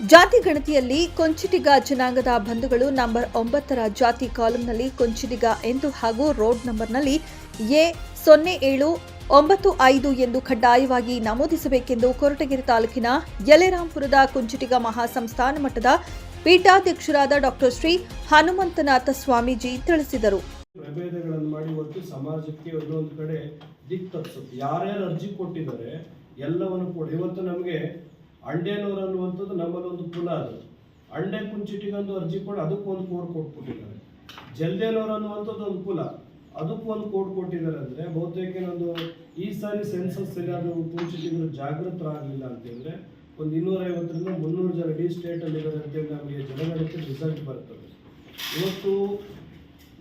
ಜಾತಿ ಗಣತಿಯಲ್ಲಿ ಕೊಂಚಿಟಿಗ ಜನಾಂಗದ ಬಂಧುಗಳು ನಂಬರ್ ಒಂಬತ್ತರ ಜಾತಿ ಕಾಲಂನಲ್ಲಿ ಕೊಂಚಿಟಿಗ ಎಂದು ಹಾಗೂ ರೋಡ್ ನಂಬರ್ನಲ್ಲಿ ಎ ಸೊನ್ನೆ ಏಳು ಒಂಬತ್ತು ಐದು ಎಂದು ಕಡ್ಡಾಯವಾಗಿ ನಮೂದಿಸಬೇಕೆಂದು ಕೊರಟಗೆರೆ ತಾಲೂಕಿನ ಯಲೆರಾಂಪುರದ ಕುಂಚಿಟಿಗ ಮಹಾಸಂಸ್ಥಾನ ಮಟ್ಟದ ಪೀಠಾಧ್ಯಕ್ಷರಾದ ಡಾಕ್ಟರ್ ಶ್ರೀ ಹನುಮಂತನಾಥ ಸ್ವಾಮೀಜಿ ತಿಳಿಸಿದರು. ಪ್ರಭೇದಗಳನ್ನು ಮಾಡಿ ಸಮಾಜಕ್ಕೆ ಒಂದೊಂದು ಕಡೆ ದಿಕ್ ತಪ್ಪಿಸುತ್ತೆ. ಯಾರ್ಯಾರು ಅರ್ಜಿ ಕೊಟ್ಟಿದ್ದಾರೆ ಎಲ್ಲವನ್ನು ಕೂಡ. ಇವತ್ತು ನಮಗೆ ಅಂಡೇನೂರು ಅನ್ನುವಂಥದ್ದು ನಮ್ಮಲ್ಲಿ ಒಂದು ಕುಲ ಅದು. ಅಂಡೆ ಕುಂಚಿಟಿಗೊಂದು ಅರ್ಜಿ ಕೊಡಿ, ಅದಕ್ಕೂ ಒಂದು ಕೋಡ್ ಕೊಟ್ಬಿಟ್ಟಿದ್ದಾರೆ. ಜಲ್ದೇನೂರು ಅನ್ನುವಂಥದ್ದು ಒಂದು ಕುಲ ಅದಕ್ಕೂ ಒಂದು ಕೋಡ್ ಕೊಟ್ಟಿದ್ದಾರೆ ಅಂದರೆ ಬಹುತೇಕ ಒಂದು ಈ ಸಾರಿ ಸೆನ್ಸಸ್ ಅದು ಕುಂಚಿಟಿಗರು ಜಾಗೃತರಾಗಲಿಲ್ಲ ಅಂತಂದರೆ ಒಂದು ಇನ್ನೂರೈವತ್ತರಿಂದ ಮುನ್ನೂರು ಜನ ಇಡೀ ಸ್ಟೇಟಲ್ಲಿ ಇರೋದಂತೇಳಿ ನಮಗೆ ಜನಗಣತಿ ರಿಸಲ್ಟ್ ಬರ್ತದೆ. ಇವತ್ತು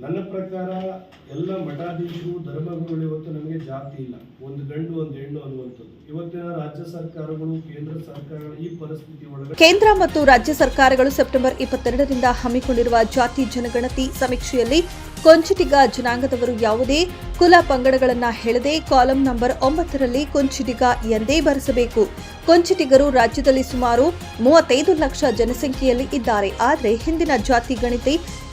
ನನ್ನ ಪ್ರಕಾರ ಎಲ್ಲ ಮಠಾಧೀಶರು, ಧರ್ಮಗುರುಗಳು ಇವತ್ತು ನಮಗೆ ಜಾತಿ ಇಲ್ಲ. ಒಂದು ಗಂಡು, ಒಂದು ಹೆಣ್ಣು ಅನ್ನುವಂಥದ್ದು. ಇವತ್ತಿನ ರಾಜ್ಯ ಸರ್ಕಾರಗಳು, ಕೇಂದ್ರ ಸರ್ಕಾರಗಳು ಈ ಪರಿಸ್ಥಿತಿ ಒಳಗೆ ಕೇಂದ್ರ ಮತ್ತು ರಾಜ್ಯ ಸರ್ಕಾರಗಳು ಸೆಪ್ಟೆಂಬರ್ ಇಪ್ಪತ್ತೆರಡರಿಂದ ಹಮ್ಮಿಕೊಂಡಿರುವ ಜಾತಿ ಜನಗಣತಿ ಸಮೀಕ್ಷೆಯಲ್ಲಿ ಕೊಂಚಿಟಿಗ ಜನಾಂಗದವರು ಯಾವುದೇ ಕುಲ ಪಂಗಡಗಳನ್ನು ಹೇಳದೆ ಕಾಲಂ ನಂಬರ್ ಒಂಬತ್ತರಲ್ಲಿ ಕೊಂಚಿಟಿಗ ಎಂದೇ ಬರೆಸಬೇಕು. ಕೊಂಚಿಟಿಗರು ರಾಜ್ಯದಲ್ಲಿ ಸುಮಾರು ಮೂವತ್ತೈದು ಲಕ್ಷ ಜನಸಂಖ್ಯೆಯಲ್ಲಿ ಇದ್ದಾರೆ. ಆದರೆ ಹಿಂದಿನ ಜಾತಿ ಗಣಿತ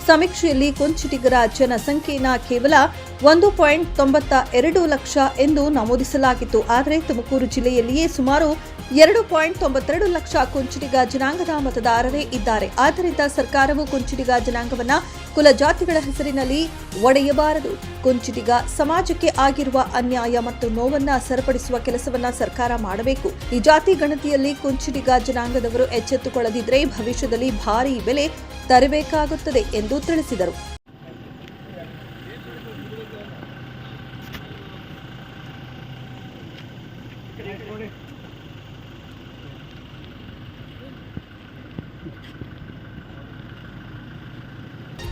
ಸಮೀಕ್ಷೆಯಲ್ಲಿ ಕೊಂಚಿಟಿಗರ ಜನಸಂಖ್ಯೆಯನ್ನ ಕೇವಲ ಒಂದು ಪಾಯಿಂಟ್ ತೊಂಬತ್ತ ಎರಡು ಲಕ್ಷ ಎಂದು ನಮೂದಿಸಲಾಗಿತ್ತು. ಆದರೆ ತುಮಕೂರು ಜಿಲ್ಲೆಯಲ್ಲಿಯೇ ಸುಮಾರು ಎರಡು ಪಾಯಿಂಟ್ ತೊಂಬತ್ತೆರಡು ಲಕ್ಷ ಕೊಂಚಿಟಿಗ ಜನಾಂಗದ ಮತದಾರರೇ ಇದ್ದಾರೆ. ಆದ್ದರಿಂದ ಸರ್ಕಾರವು ಕುಂಚಿಟಿಗ ಜನಾಂಗವನ್ನ ಕುಲ ಜಾತಿಗಳ ಹೆಸರಿನಲ್ಲಿ ಒಡೆಯಬಾರದು. ಕುಂಚಿಟಿಗ ಸಮಾಜಕ್ಕೆ ಆಗಿರುವ ಅನ್ಯಾಯ ಮತ್ತು ನೋವನ್ನ ಸರಿಪಡಿಸುವ ಕೆಲಸವನ್ನ ಸರ್ಕಾರ ಮಾಡಬೇಕು. ಈ ಜಾತಿ ಗಣತಿಯಲ್ಲಿ ಕುಂಚಿಟಿಗ ಜನಾಂಗದವರು ಎಚ್ಚೆತ್ತುಕೊಳ್ಳದಿದ್ದರೆ ಭವಿಷ್ಯದಲ್ಲಿ ಭಾರೀ ಬೆಲೆ ತರಬೇಕಾಗುತ್ತದೆ ಎಂದು ತಿಳಿಸಿದರು.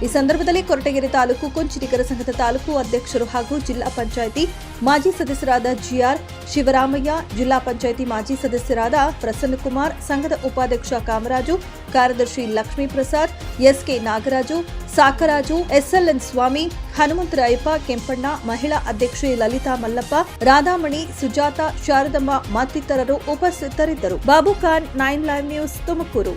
ಈ ಸಂದರ್ಭದಲ್ಲಿ ಕೊರಟಗೆರೆ ತಾಲೂಕು ಕೊಂಚಿಟಿಗರ ಸಂಘದ ತಾಲೂಕು ಅಧ್ಯಕ್ಷರು ಹಾಗೂ ಜಿಲ್ಲಾ ಪಂಚಾಯಿತಿ ಮಾಜಿ ಸದಸ್ಯರಾದ ಜಿಆರ್ ಶಿವರಾಮಯ್ಯ, ಜಿಲ್ಲಾ ಪಂಚಾಯಿತಿ ಮಾಜಿ ಸದಸ್ಯರಾದ ಪ್ರಸನ್ನಕುಮಾರ್, ಸಂಘದ ಉಪಾಧ್ಯಕ್ಷ ಕಾಮರಾಜು, ಕಾರ್ಯದರ್ಶಿ Lakshmi Prasad, S K Nagaraju, Sakaraju, S L N Swami, Hanumantharayappa, Kempanna, ಮಹಿಳಾ ಅಧ್ಯಕ್ಷೆ ಲಲಿತಾ ಮಲ್ಲಪ್ಪ, ರಾಧಾಮಣಿ, ಸುಜಾತ, ಶಾರದಮ್ಮ ಮತ್ತಿತರರು ಉಪಸ್ಥಿತರಿದ್ದರು. Babu Khan, nine live news Tumakuru.